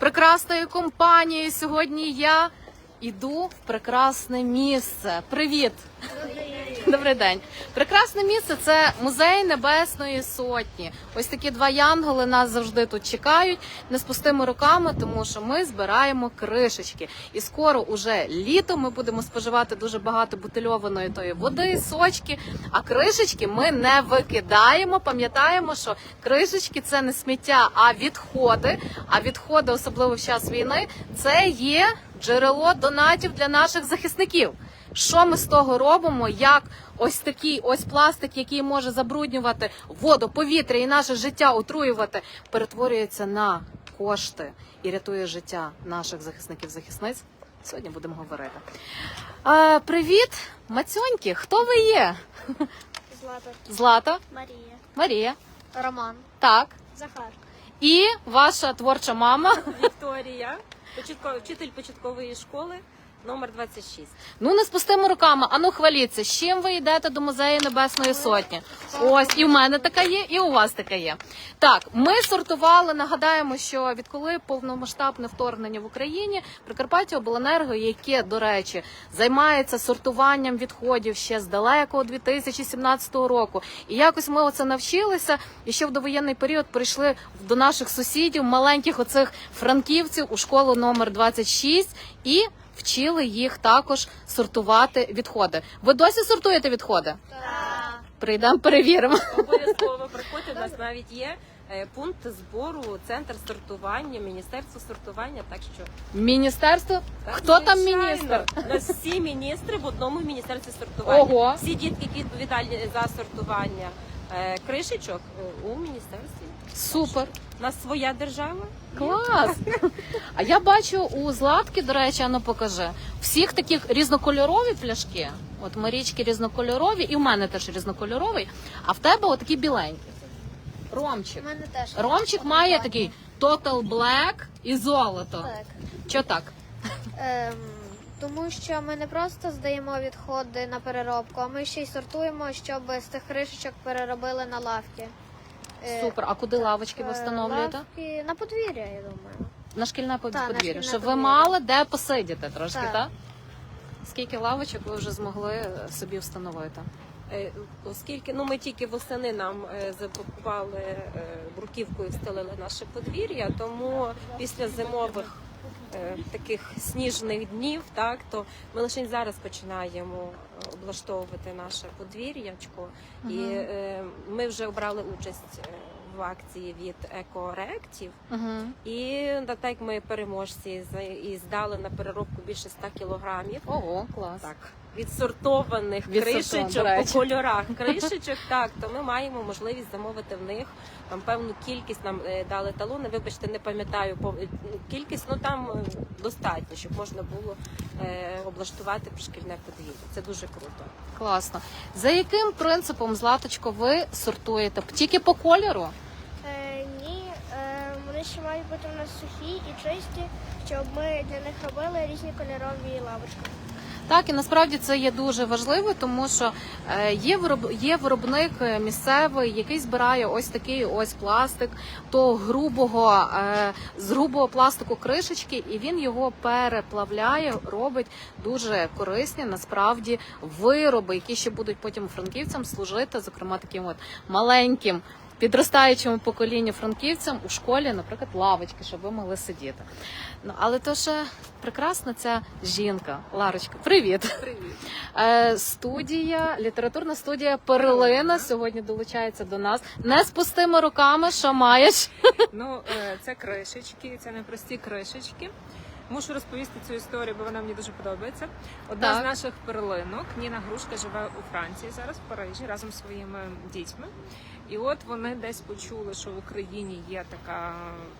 прекрасною компанією. Сьогодні я іду в прекрасне місце. Привіт! Добрий день. Прекрасне місце це музей Небесної Сотні. Ось такі два янголи нас завжди тут чекають не з руками, тому що ми збираємо кришечки. І скоро уже літо ми будемо споживати дуже багато бутильованої тої води, сочки. А кришечки ми не викидаємо. Пам'ятаємо, що кришечки це не сміття, а відходи. А відходи, особливо в час війни, це є джерело донатів для наших захисників. Що ми з того робимо? Як ось такий ось пластик, який може забруднювати воду, повітря і наше життя отруювати, перетворюється на кошти і рятує життя наших захисників захисниць. Сьогодні будемо говорити. Е, привіт, мацьоньки! Хто ви є? Злата, Злата, Марія, Марія. Роман, Так. Захар. І ваша творча мама. Вікторія, початковий вчитель початкової школи, номер 26. Ну не з пустими руками. Ану хваліться, з чим ви йдете до музею Небесної Сотні? Ось і в мене така є, і у вас така є. Так, ми сортували. Нагадаємо, що відколи повномасштабне вторгнення в Україні Прикарпаття Обленерго, яке, до речі, займається сортуванням відходів ще з далекого 2017 року. І якось ми оце навчилися. І ще в довоєнний період прийшли до наших сусідів, маленьких оцих франківців у школу номер 26 і вчили їх також сортувати відходи. Ви досі сортуєте відходи? Так. Прийдемо, перевіримо. Обов'язково приходьте. У нас навіть є е, пункт збору, центр сортування, міністерство сортування. Так що Міністерство. так, Хто там міністр? У нас всі міністри в одному міністерстві сортування. Ого. Всі дітки, які відповідальні за сортування кришечок е, у міністерстві. Супер. У нас своя держава. Клас! А я бачу у Златки, до речі, ну покажи, всіх таких різнокольорові пляшки. От Марічки різнокольорові, і в мене теж різнокольоровий, а в тебе отакі біленькі. Ромчик. У мене теж. Ромчик має такий Total Black і золото. Так. Чо так? Ем, тому що ми не просто здаємо відходи на переробку, а ми ще й сортуємо, щоб з тих кришечок переробили на лавки. Е, Супер. А куди лавочки ви е, встановлюєте? Лавки на подвір'я, я думаю. На шкільне под- Так, на подвір'я. шкільне Щоб ви мали де посидіти трошки, так? Так. Скільки лавочок ви вже змогли е, собі встановити? Оскільки ну ми тільки восени нам запакували бруківкою, встелили наше подвір'я, тому після зимових таких сніжних днів, так то ми лише зараз починаємо е, облаштовувати наше подвір'ячко, і е, ми вже обрали участь е, в акції від екоректів. Угу. І так ми переможці і здали на переробку більше 100 кілограмів. Ого, клас. Так, відсортованих Відсортованих, кришечок до речі. по кольорах кришечок, так, то ми маємо можливість замовити в них там певну кількість нам е, дали талони. Вибачте, не пам'ятаю по кількість, ну там е, достатньо, щоб можна було е, облаштувати шкільне подвір'я. Це дуже круто. Класно. За яким принципом, Златочко, ви сортуєте? Тільки по кольору? Е, ні, е, вони ще мають бути у нас сухі і чисті, щоб ми для них робили різні кольорові лавочки. Так, і насправді це є дуже важливо, тому що е, є вироб, є виробник е, місцевий, який збирає ось такий ось пластик, то грубого е, з грубого пластику кришечки, і він його переплавляє, робить дуже корисні насправді вироби, які ще будуть потім франківцям служити, зокрема таким от маленьким. Підростаючому поколінню франківцям у школі, наприклад, лавочки, щоб ви могли сидіти. Ну але то ще прекрасна ця жінка. Ларочка, привіт. Привіт. Е, студія, літературна студія Перлина сьогодні долучається до нас. Не з пустими руками, що маєш. Ну, е, це кришечки, це не прості кришечки. Мушу розповісти цю історію, бо вона мені дуже подобається. Одна Так. з наших перлинок, Ніна Грушка, живе у Франції зараз, в Парижі, разом зі своїми дітьми. І от вони десь почули, що в Україні є така,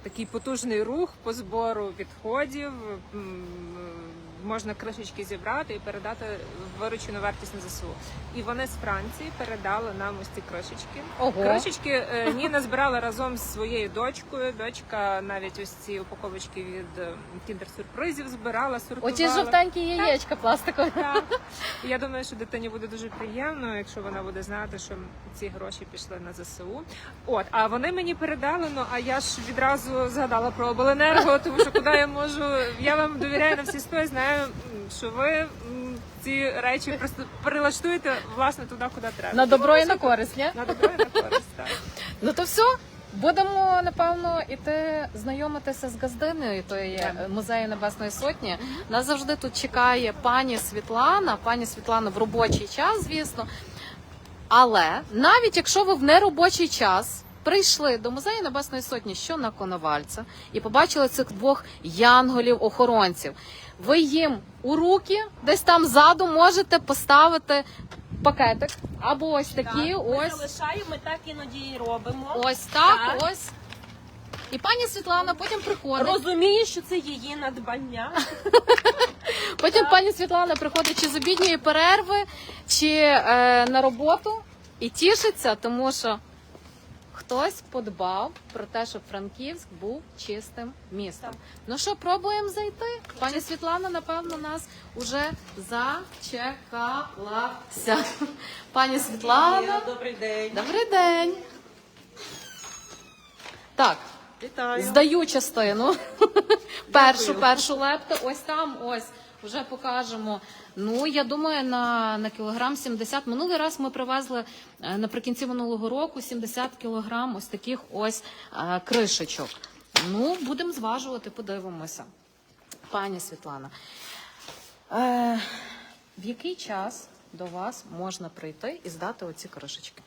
такий потужний рух по збору відходів. Можна кришечки зібрати і передати виручену вартість на ЗСУ. І вони з Франції передали нам ось ці кришечки. Ого. Кришечки е, Ніна збирала разом з своєю дочкою. Дочка навіть ось ці упаковочки від е, кіндер-сюрпризів збирала, сортувала. Оті жовтенькі яєчка пластикові. Так. Я думаю, що дитині буде дуже приємно, якщо вона буде знати, що ці гроші пішли на ЗСУ. От, а вони мені передали. Ну а я ж відразу згадала про обленерго, тому що куди я можу. Я вам довіряю на всі сто знаю, м, що ви ці речі просто перелаштуєте власне туди, куди треба. На добро і на користь, ні? На добро і на користь. Так. Ну то все. Будемо напевно іти знайомитися з газдиною тої музею Небесної Сотні. Нас завжди тут чекає пані Світлана. Пані Світлана в робочий час, звісно. Але навіть якщо ви в неробочий час прийшли до музею Небесної Сотні, що на Коновальця, і побачили цих двох янголів-охоронців, ви їм у руки десь там ззаду можете поставити пакетик або ось такі, Ми ось. залишаємо, ми так іноді і робимо. Ось так, Так. ось. І пані Світлана потім приходить. Розумію, що це її надбання. Потім пані Світлана приходить чи з обідньої перерви, чи е, на роботу і тішиться, тому що хтось подбав про те, щоб Франківськ був чистим містом. Ну що, пробуємо зайти? Пані Світлана, напевно, нас уже зачекалася. Пані Світлана, Добрий день. добрий день. Так, Вітаю. Здаю частину. першу, першу лепту. Ось там, ось. Вже покажемо. Ну, я думаю, на, на кілограм 70. Минулий раз ми привезли е, наприкінці минулого року 70 кілограм ось таких ось е, кришечок. Ну, будемо зважувати, подивимося. Пані Світлана, е, в який час до вас можна прийти і здати оці кришечки?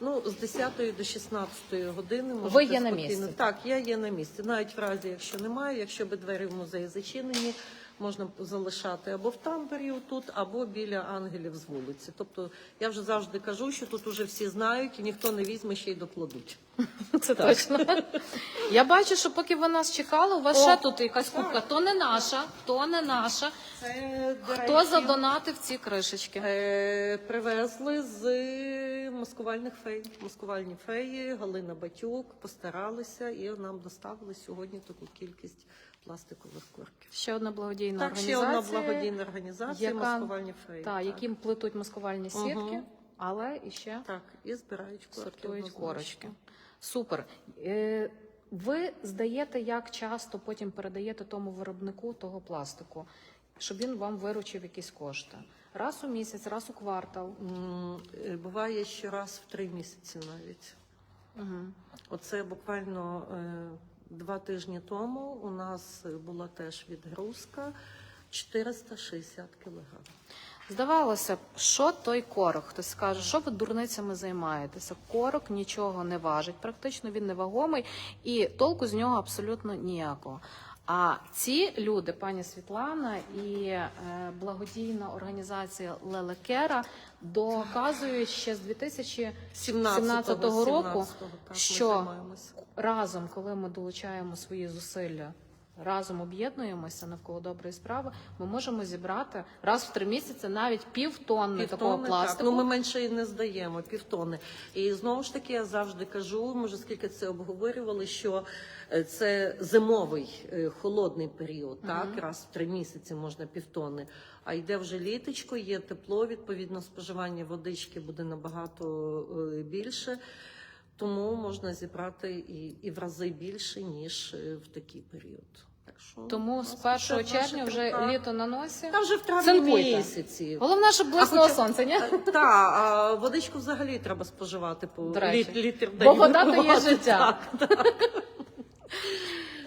Ну, з 10 до 16 години можете Ви є на спокійно- місці? Так, я є на місці. Навіть в разі, якщо немає, якщо би двері в музей зачинені, можна залишати або в тамбурі тут, або біля ангелів з вулиці. Тобто я вже завжди кажу, що тут уже всі знають і ніхто не візьме ще й докладуть. Це точно. Я бачу, що поки ви нас чекали, у вас О, ще тут якась кубка. То не наша, то не наша. Це, Хто речі, задонатив ці кришечки? Е, привезли з маскувальних фей. Маскувальні феї, Галина Батюк постаралися і нам доставили сьогодні таку кількість пластикових корків. Ще одна благодійна Так, ще одна благодійна організація яка- маскувальні феї. Та, яким плетуть маскувальні сітки, Мгм. але і ще так, і збирають корки. сортують корочки. Супер. Е, Ви здаєте, як часто потім передаєте тому виробнику того пластику, щоб він вам виручив якісь кошти? Раз у місяць, раз у квартал. Е, Буває ще раз в три місяці навіть. Угу. Оце буквально е, два тижні тому у нас була теж відгрузка 460 кілограм. Здавалося б, що той корок? Хтось скаже, що ви дурницями займаєтеся? Корок нічого не важить, практично він невагомий і толку з нього абсолютно ніякого. А ці люди, пані Світлана і е, благодійна організація Лелекера, доказують ще з 2017 року, 17-го, так, що разом, коли ми долучаємо свої зусилля, разом об'єднуємося навколо доброї справи, ми можемо зібрати раз в три місяці навіть півтонни такого пластику. Так. Ну, ми менше і не здаємо, півтони. І знову ж таки, я завжди кажу, ми вже скільки це обговорювали, що е, це зимовий е, холодний період, так, раз в три місяці можна півтони. А йде вже літочко, є тепло, відповідно, споживання водички буде набагато е, більше. Тому можна зібрати і, і в рази більше, ніж в такий період. Що, Тому з ну, 1 червня вже літо на носі. Та вже в травні Цинкуйте. місяці. Головне, щоб блиснуло хоча- сонце, ні? Так, а водичку взагалі треба споживати по До речі. літ, літр в Бо вода то є випивати. життя. Так, так.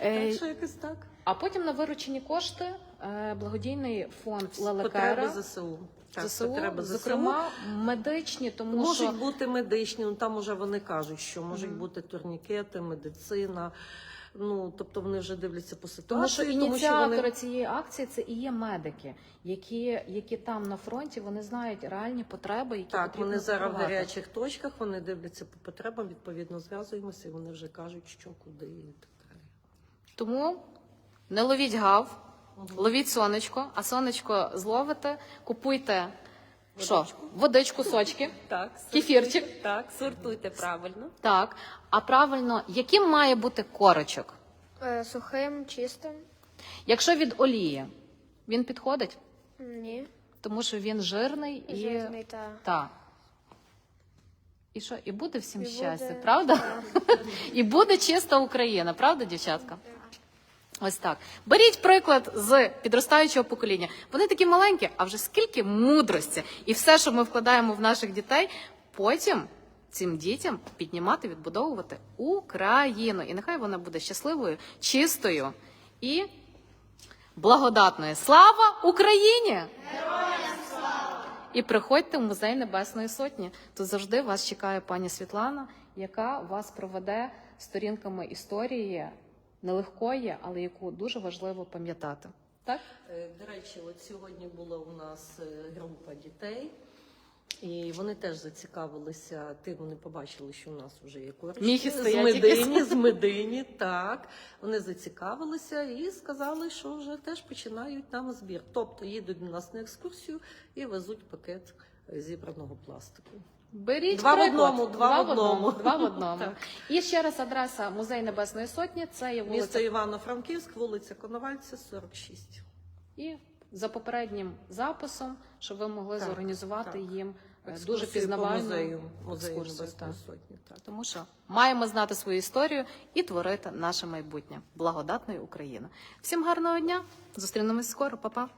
Е, Так що якось так. А потім на виручені кошти е, благодійний фонд Потреби Лелекера, ЗСУ. Так, ЗСУ, потреби ЗСУ. зокрема медичні, тому Можуть що бути медичні, ну там уже вони кажуть, що можуть Мгм. бути турнікети, медицина. Ну тобто вони вже дивляться по ситуації, Тому що вони- ініціатори цієї акції це і є медики, які, які там на фронті вони знають реальні потреби, які Так, потрібно вони зараз в гарячих точках, вони дивляться по потребам, відповідно зв'язуємося, і вони вже кажуть, що куди і так далі. Тому не ловіть гав, ловіть сонечко, а сонечко зловите, купуйте що? Водичку, сочки. Так, Кефірчик. Так, сортуйте правильно. Так. А правильно, яким має бути корочок? Е, Сухим, чистим? Якщо від олії, він підходить, Ні. тому що він жирний і. Жирний та. Так. І що? І буде всім І щастя, буде- правда? І буде чиста Україна, правда, дівчатка? Ось так. Беріть приклад з підростаючого покоління. Вони такі маленькі, а вже скільки мудрості. І все, що ми вкладаємо в наших дітей, потім цим дітям піднімати, відбудовувати Україну. І нехай вона буде щасливою, чистою і благодатною. Слава Україні! І приходьте в музей Небесної Сотні. Тут завжди вас чекає пані Світлана, яка вас проведе сторінками історії нелегкої, але яку дуже важливо пам'ятати. Так? Е, До речі, от сьогодні була у нас е, група дітей, і вони теж зацікавилися тим, вони побачили, що у нас вже є. Міхи з Медині, з Медині, так. Вони зацікавилися і сказали, що вже теж починають нам збір. Тобто їдуть до нас на екскурсію і везуть пакет е, зібраного пластику. Беріть Два в одному, два в одному. Два в одному. І ще раз адреса Музей Небесної Сотні. Це є Місто. Івано-Франківськ, вулиця Коновальця, 46. І за попереднім записом, щоб ви могли Так, зорганізувати так. їм е, Екскурсію дуже пізнавальну музею, музею екскурсію, так. Сотні. Так. Тому що маємо знати свою історію і творити наше майбутнє благодатної України. Всім гарного дня! Зустрінемось скоро, Па-па!